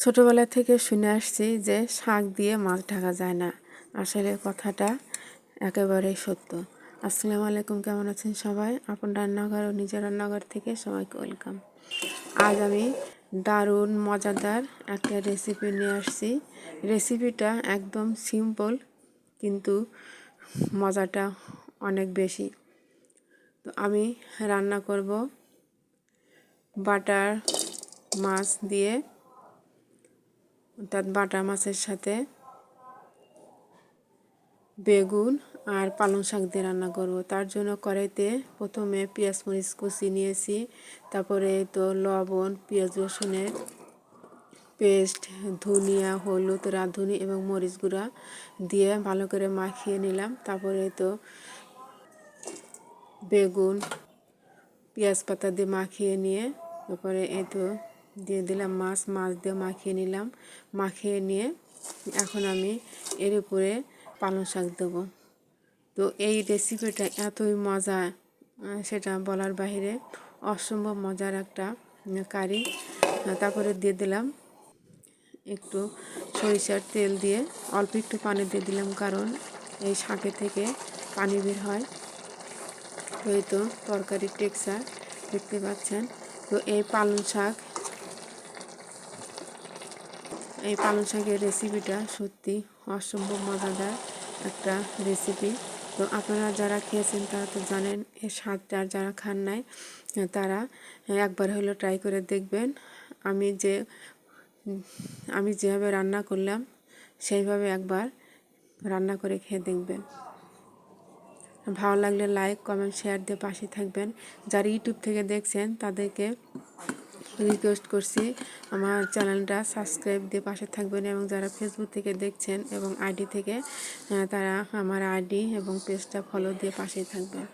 ছোটবেলা থেকে শুনে আসছি যে শাক দিয়ে মাছ ঢাকা যায় না। আসলে কথাটা একেবারেই সত্য। আসসালামু আলাইকুম, কেমন আছেন সবাই? আপন রান্নাঘর ও নিজের রান্নাঘর থেকে সবাইকে ওয়েলকাম। আজ আমি দারুণ, মজাদার একটা রেসিপি নিয়ে আসছি। রেসিপিটা একদম সিম্পল কিন্তু মজাটা অনেক বেশি। তো আমি রান্না করব বাটার মাছ দিয়ে। অর্থাৎ বাটা মাছের সাথে বেগুন আর পালং শাক দিয়ে রান্না করব। তার জন্য কড়াইতে প্রথমে পেঁয়াজ মরিচ কুচি নিয়েছি, তারপরে তো লবণ, পেঁয়াজ, রসুনের পেস্ট, ধনিয়া, হলুদ, রাঁধুনি এবং মরিচ গুঁড়া দিয়ে ভালো করে মাখিয়ে নিলাম। তারপরে তো বেগুন, পেঁয়াজ পাতা দিয়ে মাখিয়ে নিয়ে তারপরে এই তো দিয়ে দিলাম মাছ মাছ দিয়ে মাখিয়ে নিলাম। মাখিয়ে নিয়ে এখন আমি এর উপরে পালং শাক দেবো। তো এই রেসিপিটা এতই মজা সেটা বলার বাহিরে অসম্ভব মজার একটা কারি। তারপরে দিয়ে দিলাম একটু সরিষার তেল দিয়ে অল্প একটু পানি দিয়ে দিলাম, কারণ এই শাকে থেকে পানি বের হয়। ওই তো তরকারির দেখতে পাচ্ছেন। তো এই পালং শাক এই পালং শাকের রেসিপিটা সত্যি অসম্ভব মজাদার একটা রেসিপি তো আপনারা যারা খেয়েছেন তারা তো জানেন এর স্বাদটা যারা খান নাই, তারা একবার হলো ট্রাই করে দেখবেন। আমি যে, আমি যেভাবে রান্না করলাম, সেইভাবে একবার রান্না করে খেয়ে দেখবেন। ভালো লাগলে লাইক কমেন্ট শেয়ার দিয়ে পাশে থাকবেন। যারা ইউটিউব থেকে দেখছেন তাদেরকে রিকোয়েস্ট করছি, আমার চ্যানেলটা সাবস্ক্রাইব দিয়ে পাশে থাকবেন এবং যারা ফেসবুক থেকে দেখছেন এবং আইডি থেকে তারা আমার আইডি এবং পেজটা ফলো দিয়ে পাশেই থাকবেন।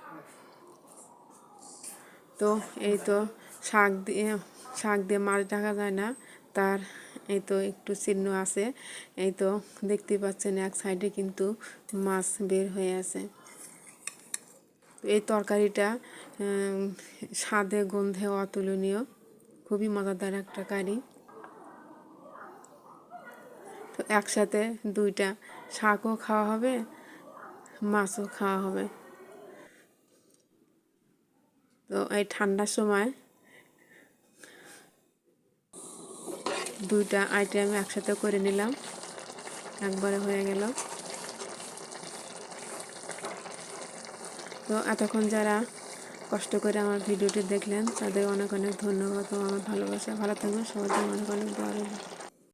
তো এই তো শাক দিয়ে শাক দিয়ে মাছ ঢাকা যায় না, তার এই তো একটু চিহ্ন আছে, এই তো দেখতে পাচ্ছেন এক সাইডে কিন্তু মাছ বের হয়ে আছে। এই তরকারিটা স্বাদে, গন্ধে অতুলনীয়। খুবই মজাদার একটা কারি। তো একসাথে দুইটা শাকও খাওয়া হবে, মাছও খাওয়া হবে। তো এই ঠান্ডার সময় দুইটা আইটেম একসাথে করে নিলাম, একবারে হয়ে গেল। তো এতক্ষণ যারা কষ্ট করে আমার ভিডিওটি দেখলেন। তাদের অনেক অনেক ধন্যবাদ ও আমার ভালোবাসা। ভালো থাকবেন। জন্য অনেক অনেক দোয়া